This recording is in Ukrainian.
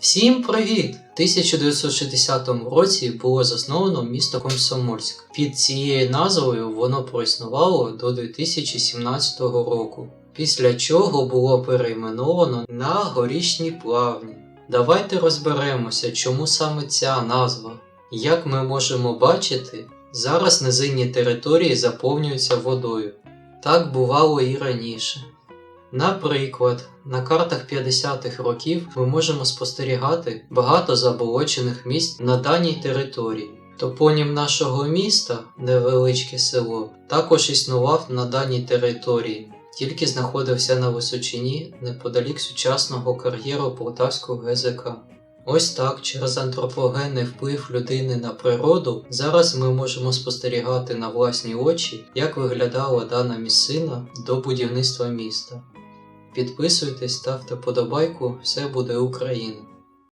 Всім привіт! В 1960 році було засновано місто Комсомольськ. Під цією назвою воно проіснувало до 2017 року, після чого було перейменовано на горішні плавні. Давайте розберемося, чому саме ця назва. Як ми можемо бачити, зараз низинні території заповнюються водою. Так бувало і раніше. Наприклад, на картах 50-х років ми можемо спостерігати багато заболочених місць на даній території. Топонім нашого міста, невеличке село, також існував на даній території, тільки знаходився на височині неподалік сучасного кар'єру Полтавського ГЗК. Ось так, через антропогенний вплив людини на природу, зараз ми можемо спостерігати на власні очі, як виглядала дана місцина до будівництва міста. Підписуйтесь, ставте подобайку, все буде Україна!